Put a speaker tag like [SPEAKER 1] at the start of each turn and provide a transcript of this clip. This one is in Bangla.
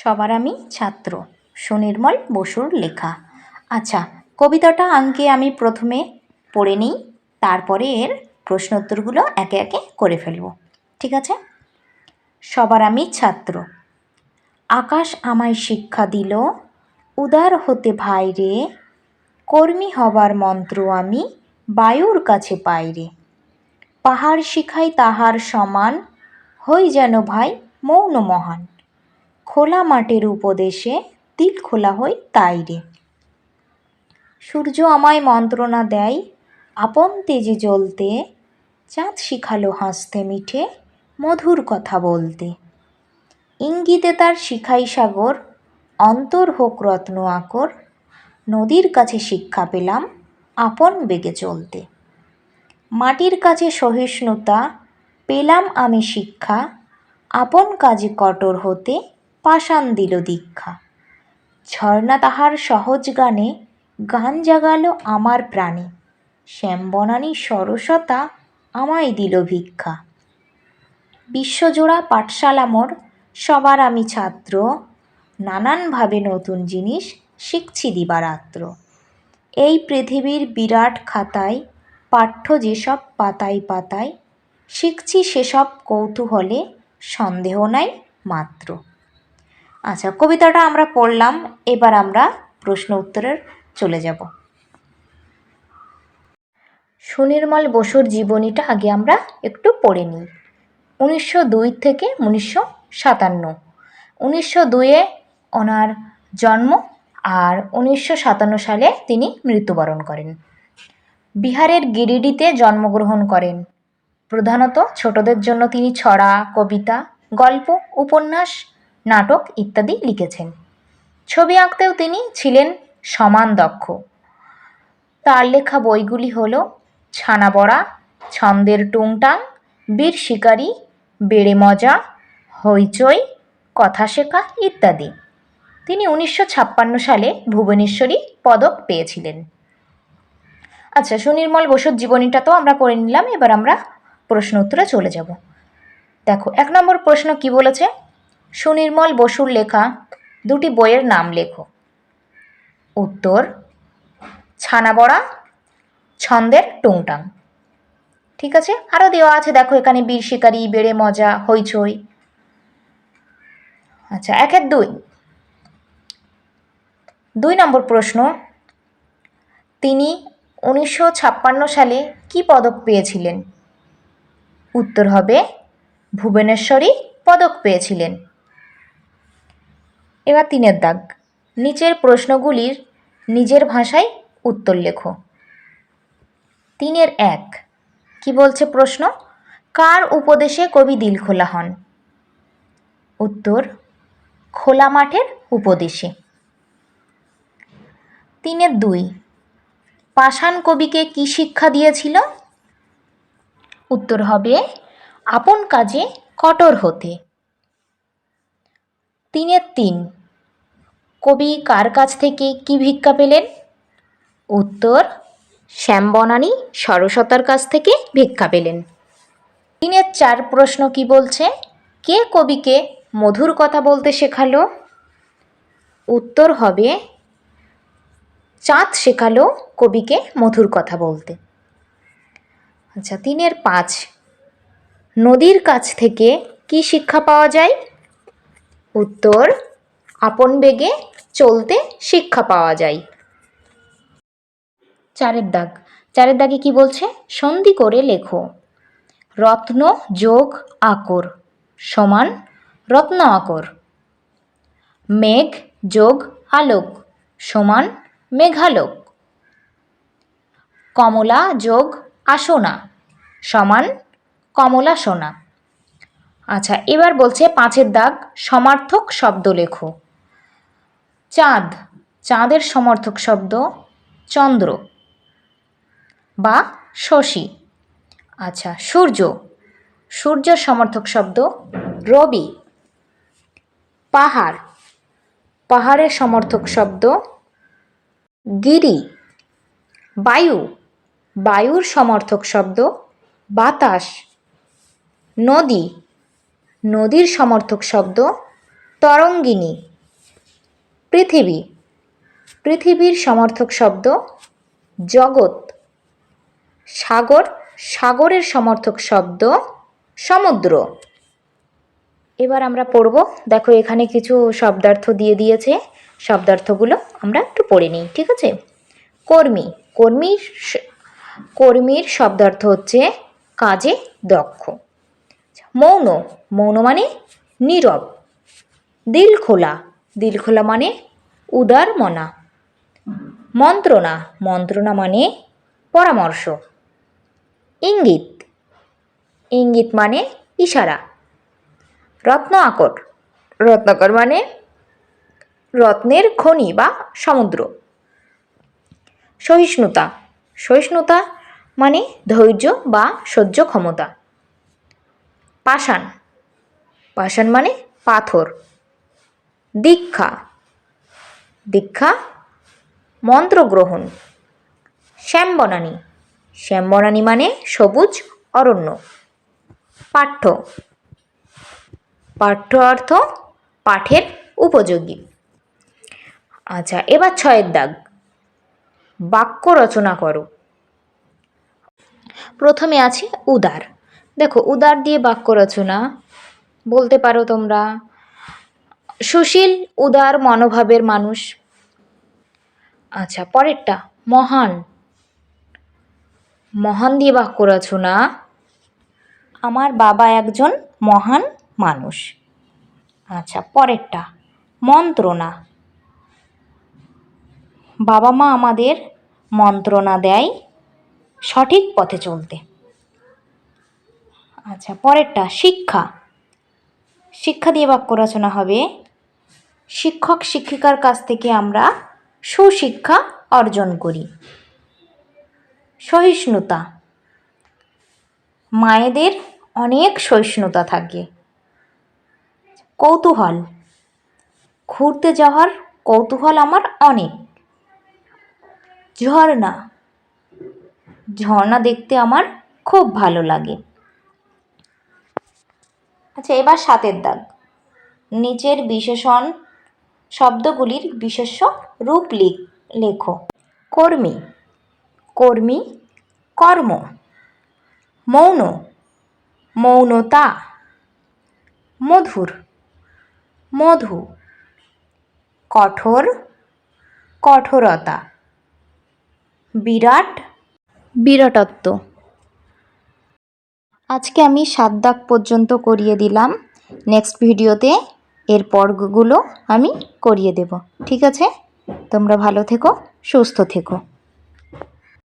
[SPEAKER 1] সবার আমি ছাত্র। সুনির্মল বসুর লেখা। আচ্ছা কবিতাটা আঙ্কে আমি প্রথমে পড়ে নিই, তারপরে এর প্রশ্নোত্তরগুলো একে একে করে ফেলব। ঠিক আছে? সবার আমি ছাত্র। আকাশ আমায় শিক্ষা দিল, উদার হতে ভাই রে, কর্মী হবার মন্ত্র আমি বায়ুর কাছে পাই রে। পাহাড় শিখাই তাহার সমান, হই যেন ভাই মৌন মহান। খোলা মাঠের উপদেশে তিল খোলা হই তাই রে। সূর্য আমায় মন্ত্রণা দেয়, আপন তেজে জ্বলতে, চাঁদ শিখালো হাসতে মিঠে মধুর কথা বলতে। ইঙ্গিতে তার শিখাই সাগর, অন্তর হোক রত্ন আকর, নদীর কাছে শিক্ষা পেলাম আপন বেগে চলতে। মাটির কাছে সহিষ্ণুতা, পেলাম আমি শিক্ষা, আপন কাজে কঠোর হতে পাষাণ দিল দীক্ষা। ঝর্ণা তাহার সহজ গানে গান জাগাল আমার প্রাণে। শ্যামবনানী সরসতা আমায় দিল ভিক্ষা। বিশ্বজোড়া পাঠশালা মোর, সবার আমি ছাত্র। নানানভাবে নতুন জিনিস শিখছি দিবারাত্র। এই পৃথিবীর বিরাট খাতায়, পাঠ্য যেসব পাতায় পাতায়, শিখছি সেসব কৌতূহলে সন্দেহ নাই মাত্র। আচ্ছা কবিতাটা আমরা পড়লাম, এবার আমরা প্রশ্ন উত্তরের চলে যাব। সুনির্মল বসুর জীবনীটা আগে আমরা একটু পড়ে নিই। উনিশশো দুই থেকে উনিশশো সাতান্ন। উনিশশো দুইয়ে ওনার জন্ম আর উনিশশো সাতান্ন সালে তিনি মৃত্যুবরণ করেন। বিহারের গিরিডিতে জন্মগ্রহণ করেন। প্রধানত ছোটদের জন্য তিনি ছড়া, কবিতা, গল্প, উপন্যাস নাটক ইত্যাদি লিখেছেন। ছবি আঁকতেও তিনি ছিলেন সমান দক্ষ। তার লেখা বইগুলি হল ছানাবড়া, ছন্দের টুংটাং, বীর শিকারী, বেড়ে মজা, হইচই, কথা শেখা ইত্যাদি। তিনি উনিশশো ছাপ্পান্ন সালে ভুবনেশ্বরী পদক পেয়েছিলেন। আচ্ছা সুনির্মল বসুর জীবনীটা তো আমরা পড়ে নিলাম, এবার আমরা প্রশ্ন উত্তরে চলে যাব। দেখো, এক নম্বর প্রশ্ন কি বলেছে? সুনির্মল বসুর লেখা দুটি বইয়ের নাম লেখো। উত্তর, ছানাবড়া, ছন্দের টুংটাং। ঠিক আছে? আরও দেওয়া আছে, দেখো এখানে বীর শিকারি, বেড়ে মজা, হইচই। আচ্ছা একের দুই। দুই নম্বর প্রশ্ন, তিনি উনিশশো ছাপ্পান্ন সালে কি পদক পেয়েছিলেন? উত্তর হবে ভুবনেশ্বরী পদক পেয়েছিলেন। এবার তিনের দাগ। নিচের প্রশ্নগুলির নিজের ভাষায় উত্তর লেখো। তিনের এক, কি বলছে প্রশ্ন? কার উপদেশে কবি দিলখোলা হন? উত্তর, খোলা মাঠের উপদেশে। তিনের দুই, পাষাণ কবিকে কি শিক্ষা দিয়েছিল? উত্তর হবে, আপন কাজে কঠোর হতে। তিনের তিন। কবি কার কাছ থেকে কি ভিক্ষা পেলেন? উত্তর, শ্যামবনানী সরস্বতার কাছ থেকে ভিক্ষা পেলেন। তিনের চার প্রশ্ন কি বলছে? কে কবিকে মধুর কথা বলতে শেখালো? উত্তর হবে, চাঁদ শেখালো কবিকে মধুর কথা বলতে। আচ্ছা তিনের পাঁচ। নদীর কাছ থেকে কি শিক্ষা পাওয়া যায়? উত্তর, আপন বেগে চলতে শিক্ষা পাওয়া যায়। চারের দাগ। চারের দাগে কি বলছে? সন্ধি করে লেখো। রত্ন যোগ আকর সমান রত্ন আকর। মেঘ যোগ আলোক সমান মেঘালোক। কমলা যোগ আসনা সমান কমলা সোনা আচ্ছা এবার বলছে পাঁচের দাগ, সমার্থক শব্দ লেখো। চাঁদ, চাঁদের সমর্থক শব্দ, চন্দ্র বা শশী। আচ্ছা সূর্য সূর্যের সমর্থক শব্দ, রবি। পাহাড়, পাহাড়ের সমর্থক শব্দ, গিরি। বায়ু, বায়ুর সমর্থক শব্দ, বাতাস। নদী নদীর সমর্থক শব্দ তরঙ্গিনী। পৃথিবী। পৃথিবীর সমর্থক শব্দ জগৎ। সাগর। সাগরের সমর্থক শব্দ সমুদ্র। এবার আমরা পড়ব। দেখো এখানে কিছু শব্দার্থ দিয়ে দিয়েছে। শব্দার্থগুলো আমরা একটু পড়ে নিই, ঠিক আছে? কর্মী। কর্মীর কর্মীর শব্দার্থ হচ্ছে কাজে দক্ষ। মৌন। মৌন মানে নীরব। দিল খোলা। দিল খোলা মানে উদার মনা মন্ত্রণা। মন্ত্রণা মানে পরামর্শ। ইঙ্গিত। ইঙ্গিত মানে ইশারা। রত্ন আকর। রত্নাকর মানে রত্নের খনি বা সমুদ্র। সহিষ্ণুতা। সহিষ্ণুতা মানে ধৈর্য বা সহ্য ক্ষমতা। পাষাণ। পাষাণ মানে পাথর। দীক্ষা। দীক্ষা, মন্ত্রগ্রহণ। শ্যামবনানী। শ্যামবনানী মানে সবুজ অরণ্য। পাঠ্য। পাঠ্য অর্থ পাঠের উপযোগী। আচ্ছা এবার ছয়ের দাগ। বাক্য রচনা করো। প্রথমে আছে উদার। দেখো, উদার দিয়ে বাক্য রচনা। বলতে পারো তোমরা, সুশীল, উদার, মনোভাবের মানুষ। আচ্ছা পরেরটা, মহান। মহান দিয়ে বাক্য রচনা, আমার বাবা একজন মহান মানুষ। আচ্ছা পরেরটা, মন্ত্রণা। বাবা মা আমাদের মন্ত্রণা দেয় সঠিক পথে চলতে। আচ্ছা পরেরটা, শিক্ষা। শিক্ষা দিয়ে বাক্য রচনা হবে, শিক্ষক শিক্ষিকার কাছ থেকে আমরা সুশিক্ষা অর্জন করি। সহিষ্ণুতা। মায়েদের অনেক সহিষ্ণুতা থাকে। কৌতূহল। ঘুরতে যাওয়ার কৌতূহল আমার অনেক। ঝর্ণা। ঝর্ণা দেখতে আমার খুব ভালো লাগে। আচ্ছা এবার সাতের দাগ। নিচের বিশেষণ শব্দগুলির বিশেষ্য রূপ লিখ লেখো। কর্মী। কর্মী, কর্ম। মৌন। মৌনতা। মধুর। মধু। কঠোর। কঠোরতা। বিরাট। বিরাটত্ব। আজকে আমি সাত দাগ পর্যন্ত করিয়ে দিলাম। নেক্সট ভিডিওতে এর পর্বগুলো আমি করিয়ে দেব। ঠিক আছে? তোমরা ভালো থেকো, সুস্থ থেকো।